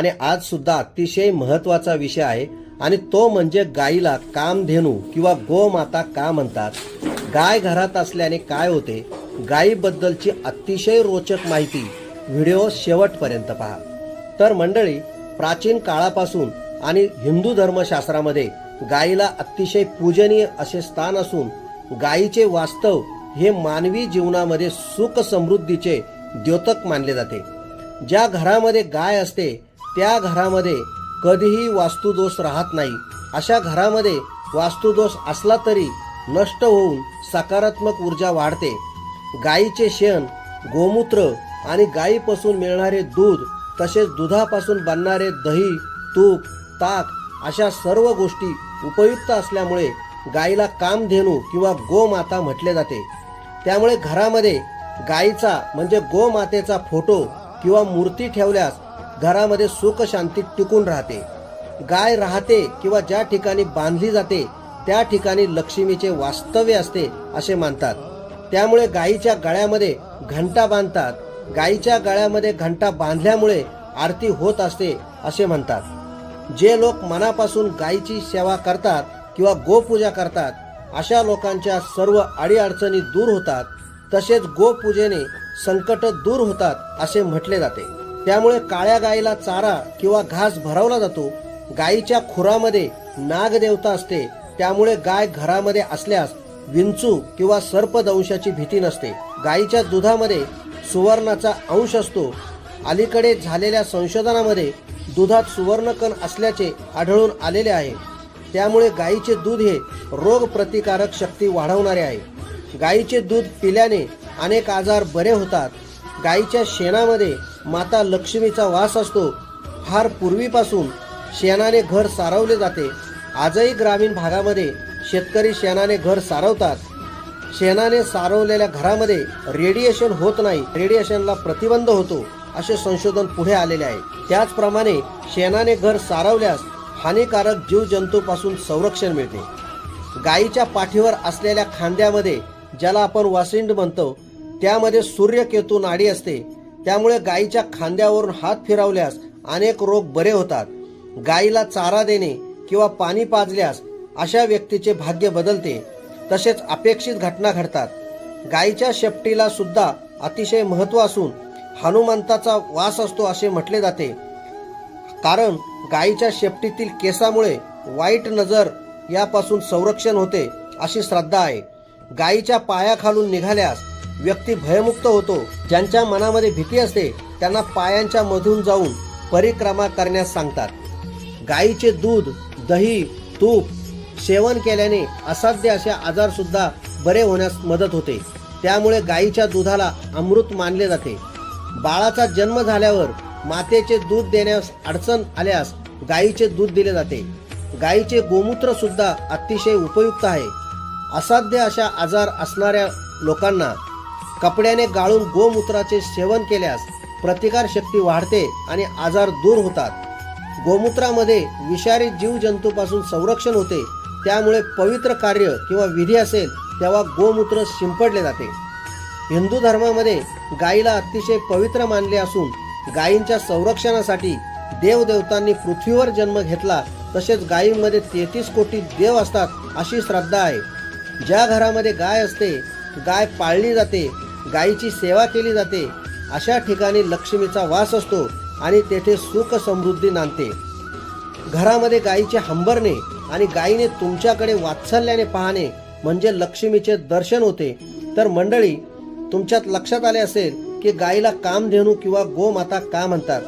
आणि आज सुद्धा अतिशय महत्त्वाचा विषय आहे. आणि तो म्हणजे गायीला कामधेनू किंवा गोमाता का म्हणतात? गाय घरात असल्याने काय होते? गायीबद्दलची अतिशय रोचक माहिती व्हिडिओ शेवटपर्यंत पहा. तर मंडळी प्राचीन काळापासून आणि हिंदू धर्मशास्त्रामध्ये गायीला अतिशय पूजनीय असे स्थान असून गायीचे वास्तव हे मानवी जीवनामध्ये सुख समृद्धीचे द्योतक मानले जाते. ज्या घरामध्ये गाय असते त्या घरामध्ये कधीही वास्तुदोष राहत नाही. अशा घरामध्ये वास्तुदोष असला तरी नष्ट होऊन सकारात्मक ऊर्जा वाढते. गाईचे शेण गोमूत्र आणि गायीपासून मिळणारे दूध तसेच दुधापासून बनणारे दही तूप ताक अशा सर्व गोष्टी उपयुक्त असल्यामुळे गायीला कामधेनू किंवा गोमाता म्हटले जाते. त्यामुळे घरामध्ये गायीचा म्हणजे गोमातेचा फोटो किंवा मूर्ती ठेवल्यास घरामध्ये सुख शांती टिकून राहते. गाय राहते किंवा ज्या ठिकाणी बांधली जाते त्या ठिकाणी लक्ष्मीचे वास्तव्य असते असे मानतात. त्यामुळे गायीच्या गळ्यामध्ये घंटा बांधतात. गायीच्या गळ्यामध्ये घंटा बांधल्यामुळे आरती होत असते असे म्हणतात. जे लोक मनापासून गायीची सेवा करतात किंवा गोपूजा करतात अशा लोकांच्या सर्व अडीअडचणी दूर होतात. तसेच गोपूजेने संकट दूर होतात असे म्हटले जाते. त्यामुळे काळ्या गायीला चारा किंवा घास भरवला जातो. गायीच्या खुरामध्ये नागदेवता असते. त्यामुळे गाय घरामध्ये असल्यास विंचू किंवा सर्पदंशाची भीती नसते. गायीच्या दुधामध्ये सुवर्णाचा अंश असतो. अलीकडे झालेल्या संशोधनामध्ये दुधात सुवर्णकण असल्याचे आढळून आलेले आहे. त्यामुळे गायीचे दूध हे रोगप्रतिकारक शक्ती वाढवणारे आहे. गायीचे दूध पिल्याने अनेक आजार बरे होतात. गायीच्या शेणामध्ये माता लक्ष्मीचा वास असतो. फार पूर्वीपासून शेणाने घर सारवले जाते. आजही ग्रामीण भागामध्ये शेतकरी शेणाने घर सारवतात. शेणाने सारवलेल्या घरामध्ये रेडिएशन होत नाही. रेडिएशनला प्रतिबंध होतो असे संशोधन पुढे आलेले आहे. त्याचप्रमाणे शेणाने घर सारवल्यास हानिकारक जीवजंतूपासून संरक्षण मिळते. गायीच्या पाठीवर असलेल्या खांद्यामध्ये ज्याला आपण वासिंड म्हणतो त्यामध्ये सूर्यकेतू नाडी असते. त्यामुळे गायीच्या खांद्यावरून हात फिरवल्यास अनेक रोग बरे होतात. गायीला चारा देणे किंवा पाणी पाजल्यास अशा व्यक्तीचे भाग्य बदलते. तसेच अपेक्षित घटना घडतात. गायीच्या शेपटीला सुद्धा अतिशय महत्त्व असून हनुमंताचा वास असतो असे म्हटले जाते. कारण गायीच्या शेपटीतील केसामुळे वाईट नजर यापासून संरक्षण होते अशी श्रद्धा आहे. गायीच्या पायाखालून निघाल्यास व्यक्ती भयमुक्त होतो ज्यांच्या मनामध्ये भीती असते त्यांना पायांच्या मधून जाऊन परिक्रमा करण्यास सांगतात. गायीचे दूध दही तूप सेवन केल्याने असाध्य असे आजार सुद्धा बरे होण्यास मदत होते. त्यामुळे गायीच्या दुधाला अमृत मानले जाते. बाळाचा जन्म झाल्यावर मातेचे दूध देण्यास अडचण आल्यास गायीचे दूध दिले जाते. गायीचे गोमूत्र सुद्धा अतिशय उपयुक्त आहे. असाध्य अशा आजार असणाऱ्या लोकांना कपड्याने गाळून गोमूत्राचे सेवन केल्यास प्रतिकार शक्ती वाढते आणि आजार दूर होतात. गोमूत्रामध्ये विषारी जीवजंतूपासून संरक्षण होते. त्यामुळे पवित्र कार्य किंवा विधी असेल तेव्हा गोमूत्र शिंपडले जाते. हिंदू धर्मामध्ये गायीला अतिशय पवित्र मानले असून गायींच्या संरक्षणासाठी देवदेवतांनी पृथ्वीवर जन्म घेतला तसेच गायींमध्ये तेहतीस कोटी देव असतात अशी श्रद्धा आहे. ज्या घरामध्ये गाय असते गाय पाळली जाते गायीची सेवा केली जाते. अशा ठिकाणी लक्ष्मीचा वास असतो आणि तेथे सुख समृद्धी नांदते. घरामध्ये गायीचे हंबरणे आणि गायीने तुमच्याकडे वात्सल्याने पाहणे म्हणजे लक्ष्मीचे दर्शन होते. तर मंडळी तुमच्यात लक्षात आले असेल की गायीला कामधेनू किंवा गोमाता का म्हणतात?